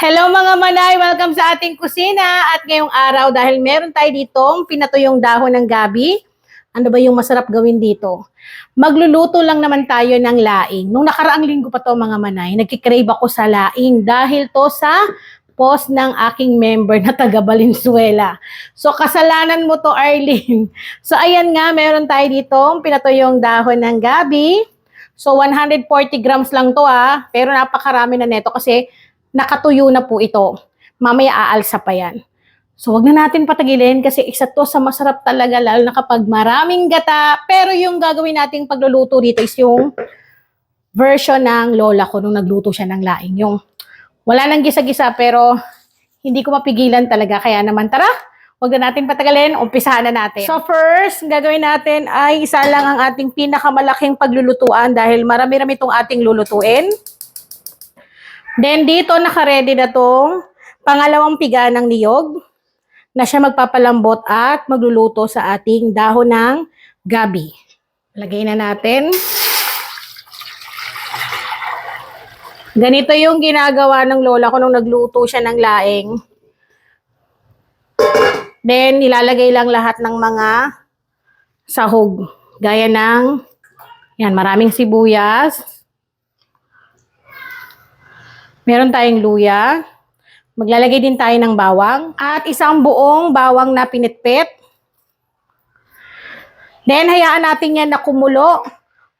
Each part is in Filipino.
Hello mga manay! Welcome sa ating kusina. At ngayong araw, dahil meron tayo ditong pinatuyong dahon ng gabi, ano ba yung masarap gawin dito? Magluluto lang naman tayo ng laing. Nung nakaraang linggo pa to mga manay, nagkikrave ako sa laing dahil to sa post ng aking member na taga Valenzuela. So, kasalanan mo to, Arlene. So, ayan nga, meron tayo ditong pinatuyong dahon ng gabi. So, 140 grams lang to ah. Pero napakarami na neto kasi nakatuyo na po ito. Mamaya aalsa pa yan. So, wag na natin patagilin kasi isa to sa masarap talaga lalo na kapag maraming gata. Pero yung gagawin nating pagluluto dito is yung version ng lola ko nung nagluto siya ng laing. Yung wala nang gisa-gisa pero hindi ko mapigilan talaga. Kaya naman tara, wag na natin patagalin, umpisahan na natin. So first, gagawin natin ay isa lang ang ating pinakamalaking paglulutuan dahil marami-rami itong ating lulutuin. Then dito nakaredy na tong pangalawang piga ng niyog na siya magpapalambot at magluluto sa ating dahon ng gabi. Lagay na natin. Ganito yung ginagawa ng lola ko nung nagluto siya ng laing. Then, nilalagay lang lahat ng mga sahog. Gaya ng, yan, maraming sibuyas. Meron tayong luya. Maglalagay din tayo ng bawang. At isang buong bawang na pinitpit. Then, hayaan natin yan na kumulo.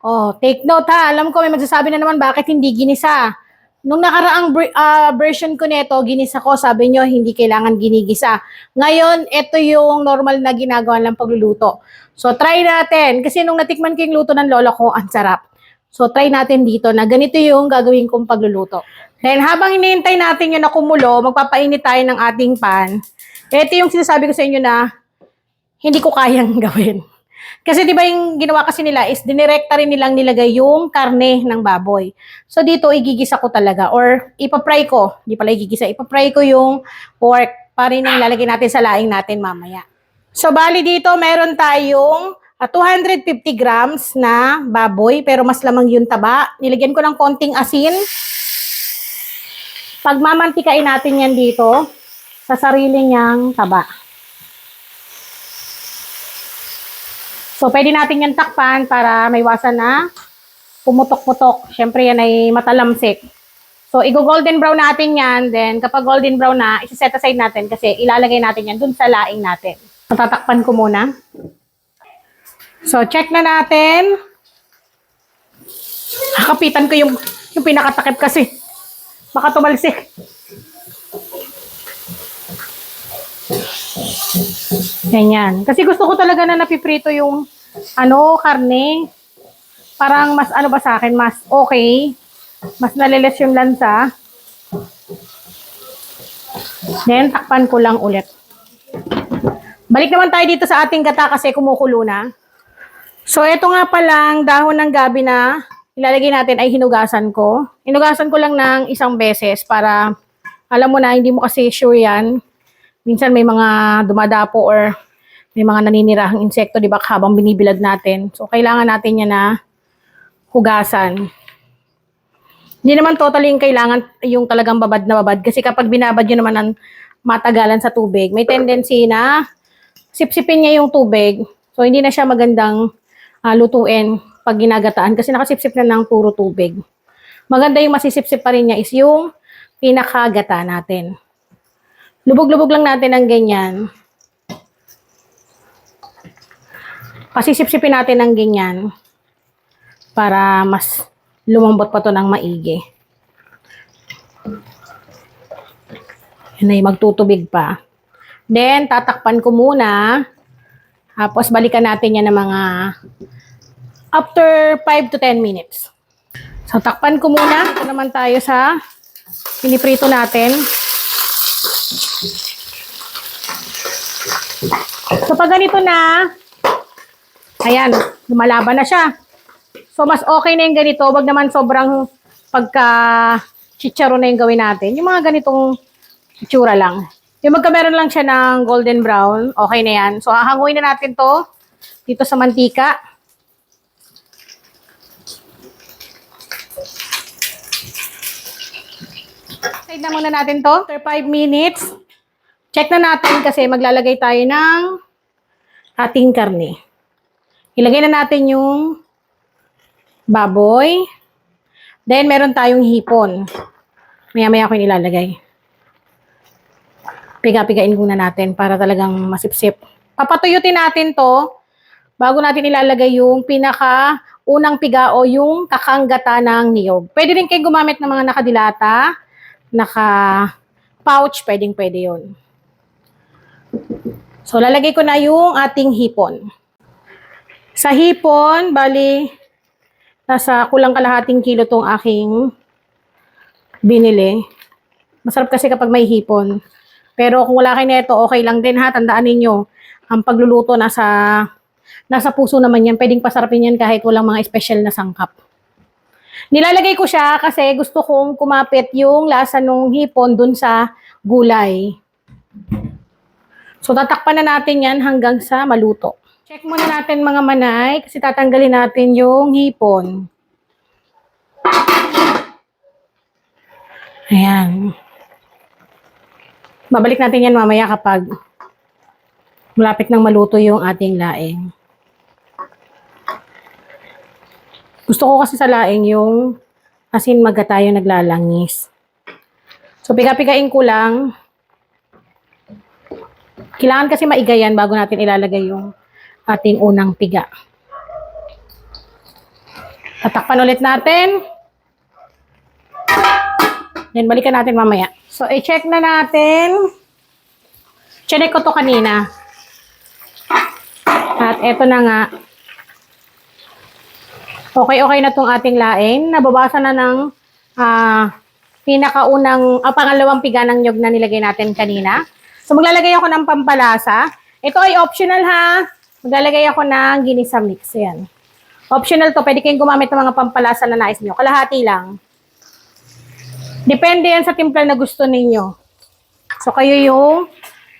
Oh, take note ha. Alam ko may magsasabi na naman bakit hindi ginisa. Nung nakaraang ah, version ko nito, ginisa ko, sabi nyo, hindi kailangan ginigisa. Ngayon, ito yung normal na ginagawa ng pagluluto. So, try natin. Kasi nung natikman ko yung luto ng lola ko, ang sarap. So, try natin dito na ganito yung gagawin kong pagluluto. Then, habang hinihintay natin yun na kumulo, magpapainit tayo ng ating pan. Ito yung sinasabi ko sa inyo na hindi ko kayang gawin. Kasi di ba yung ginawa kasi nila is dinirekta rin nilang nilagay yung karne ng baboy. So dito igigisa ko talaga or ipapry ko. Di pala igigisa, ipapry ko yung pork para rin yung lalagay natin sa laing natin mamaya. So bali dito meron tayong ah, 250 grams na baboy pero mas lamang yung taba. Nilagyan ko ng konting asin. Pagmamantikain natin yan dito sa sarili niyang taba. So, pwede natin yan takpan para may iwasan na pumutok-putok. Siyempre, yan ay matalamsik. So, i-golden brown natin yan. Then, kapag golden brown na, isi-set aside natin kasi ilalagay natin yan dun sa laing natin. So, tatakpan ko muna. So, check na natin. Kapitan ko yung, yung pinakatakip kasi. Baka tumalsik. Ganyan. Kasi gusto ko talaga na napiprito yung ano, karne. Parang mas ano ba sa akin, mas okay. Mas nalilis yung lansa. Then, takpan ko lang ulit. Balik naman tayo dito sa ating gata kasi kumukulo na. So, ito nga palang dahon ng gabi na ilalagay natin ay hinugasan ko. Hinugasan ko lang ng isang beses para alam mo na, hindi mo kasi sure yan. Minsan may mga dumadapo or may mga naninirahang insekto, di ba, habang binibilad natin. So, kailangan natin yan na hugasan. Hindi naman totally yung kailangan yung talagang babad na babad. Kasi kapag binabad nyo naman ng matagalan sa tubig, may tendency na sipsipin niya yung tubig. So, hindi na siya magandang ah, lutuin pag ginagataan kasi nakasipsip na ng puro tubig. Maganda yung masisipsip pa rin niya is yung pinakagata natin. Lubog-lubog lang natin ng ganyan. Pasisipsipin natin ng ganyan para mas lumambot pa to ng maigi. Yan ay magtutubig pa. Then, tatakpan ko muna. Tapos, balikan natin yan ng mga after 5 to 10 minutes. So, takpan ko muna. Ito naman tayo sa piniprito natin. So, pag ganito na, ayan, lumalaban na siya. So, mas okay na yung ganito. Wag naman sobrang pagka chicharo na yung gawin natin. Yung mga ganitong itsura lang. Yung magkameron lang siya ng golden brown, okay na yan. So, hahanguin na natin to dito sa mantika. Sa Side na muna natin to. After 5 minutes, check na natin kasi maglalagay tayo ng ating karne. Ilagay na natin yung baboy. Then, meron tayong hipon. Maya-maya ko yung ilalagay. Piga-pigain muna natin para talagang masipsip. Papatuyutin natin to bago natin ilalagay yung pinaka unang piga o yung kakanggata ng niyog. Pwede rin kayo gumamit ng mga nakadilata, naka pouch, pwedeng pwede yun. So, lalagay ko na yung ating hipon. Sa hipon, bali, nasa kulang kalahating kilo tong aking binili. Masarap kasi kapag may hipon. Pero kung wala kayo nito, okay lang din ha. Tandaan ninyo, ang pagluluto nasa nasa puso naman yan. Pwedeng pasarapin yan kahit walang mga special na sangkap. Nilalagay ko siya kasi gusto kong kumapit yung lasa ng hipon dun sa gulay. So, tatakpan na natin yan hanggang sa maluto. Check muna natin mga manay kasi tatanggalin natin yung hipon. Ayan. Babalik natin yan mamaya kapag malapit nang maluto yung ating laing. Gusto ko kasi sa laing yung asin maga tayo naglalangis. So, piga-pigain ko lang. Kailangan kasi maigayan bago natin ilalagay yung ating unang piga. Tatakpan ulit natin. Then, balikan natin mamaya. So, i-check na natin. Check ko to kanina. At eto na nga. Okay-okay na tong ating laing. Nababasa na ng ah, pinakaunang, ah, pangalawang piga ng nyog na nilagay natin kanina. So, maglalagay ako ng pampalasa. Ito ay optional ha. Maglalagay ako ng ginisa mix. Ayan. Optional to. Pwede kayong gumamit ng mga pampalasa na nais nyo. Kalahati lang. Depende yan sa timpla na gusto ninyo. So, kayo yung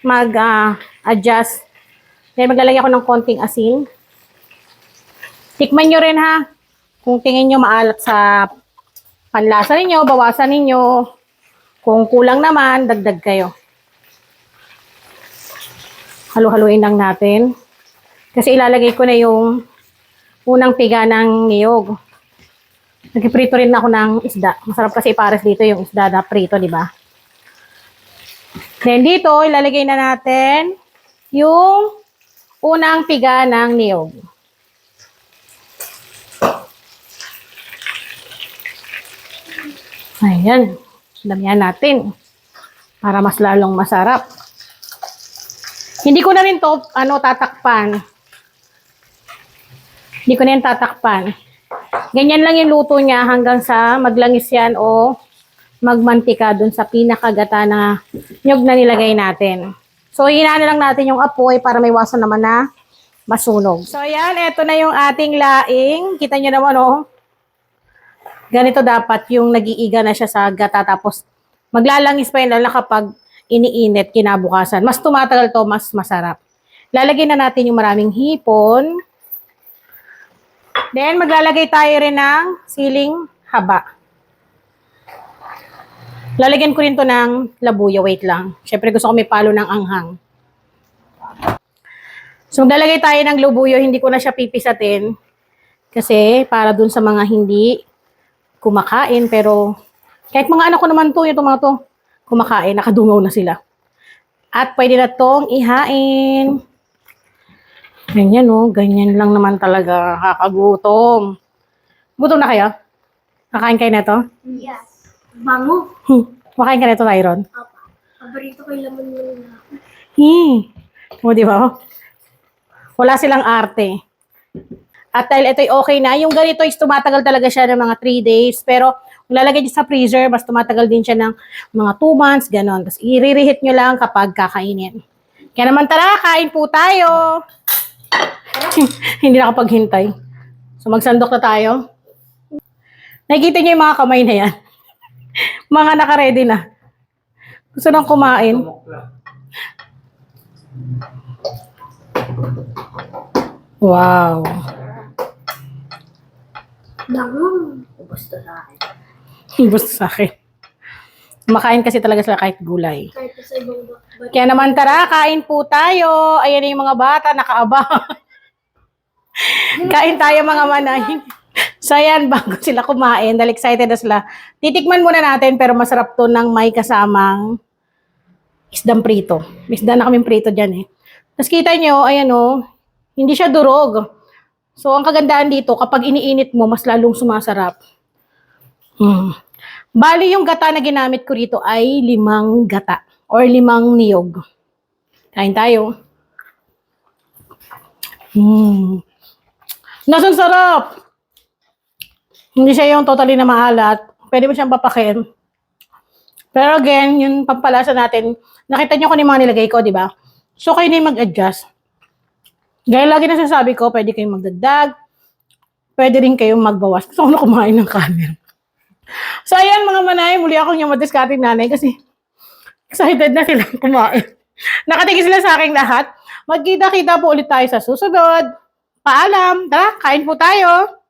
mag-adjust. Then, maglalagay ako ng konting asin. Tikman nyo rin ha. Kung tingin nyo maalat sa panlasa ninyo, bawasan ninyo. Kung kulang naman, dagdag kayo. Halu-haluin lang natin. Kasi ilalagay ko na yung unang piga ng niyog. Nagpiprito rin ako ng isda. Masarap kasi ipares dito yung isda na prito, di ba? Then dito, ilalagay na natin yung unang piga ng niyog. Ayan. Damihan natin. Para mas lalong masarap. Hindi ko na rin to, ano, tatakpan. Hindi ko na yan tatakpan. Ganyan lang yung luto niya hanggang sa maglangis yan o magmantika dun sa pinakagata na nyog na nilagay natin. So, hinaan na lang natin yung apoy para may wasan naman na masunog. So, ayan, eto na yung ating laing. Kita nyo naman, oh. Ganito dapat yung nag-iiga na siya sa gata tapos maglalangis pa yun lalo kapag iniinit kinabukasan. Mas tumatagal to, mas masarap. Lalagyan na natin yung maraming hipon. Then, maglalagay tayo rin ng siling haba. Lalagyan ko rin to ng labuyo. Wait lang. Siyempre gusto ko may palo ng anghang. So, maglalagay tayo ng labuyo. Hindi ko na siya pipisatin. Kasi para dun sa mga hindi kumakain. Pero, kahit mga anak ko naman to, yung mga to, kumakain. Nakadungaw na sila. At pwede na tong ihain. Ganyan oh, ganyan lang naman talaga. Kakagutom. Gutom na kayo? Kakain kayo na to? Yes. Bango. Hmm. Makain ka na to, Tyron? Apa. Paborito ko yung laman na. Hmm. O, di ba? Wala silang arte. At dahil ito'y okay na, yung ganito is tumatagal talaga siya ng mga 3 days. Pero kung lalagay niyo sa freezer, mas tumatagal din siya ng mga 2 months, ganon. Tapos i-reheat nyo lang kapag kakainin. Kaya naman tara, kain po tayo. Hindi nakapaghintay. So magsandok na tayo. Nakikita niyo yung mga kamay na yan. mga nakaredy na. Gusto nang kumain. Wow. Bango. Ubus to sa akin. Sa akin. Makain kasi talaga sila kahit gulay. Kahit sa ibang ba- ba- Kaya naman tara, kain po tayo. Ayan na yung mga bata, nakaaba. kain tayo mga manay. So ayan, bago sila kumain, dahil excited na sila. Titikman muna natin, pero masarap to ng may kasamang isdang prito. Isda na kaming prito dyan eh. Tapos kita nyo, ayan o, hindi siya durog. So ang kagandaan dito, kapag iniinit mo, mas lalong sumasarap. Hmm. Bali, yung gata na ginamit ko rito ay limang gata or limang niyog. Kain tayo. Hmm. Nasaan sarap? Hindi siya yung totally na maalat. Pwede mo siyang papakin. Pero again, yung pampalasa natin, nakita niyo kung ano yung mga nilagay ko, di ba? So, kayo na yung mag-adjust. Gaya lagi na sasabi ko, pwede kayong magdagdag, pwede rin kayong magbawas. Gusto ko na kumain ng kanin. So, ayan mga manay, muli akong yung madiskating nanay kasi excited na sila kumain. Nakatingin sila sa aking lahat. Magkita-kita po ulit tayo sa susunod. Paalam. Tara, kain po tayo.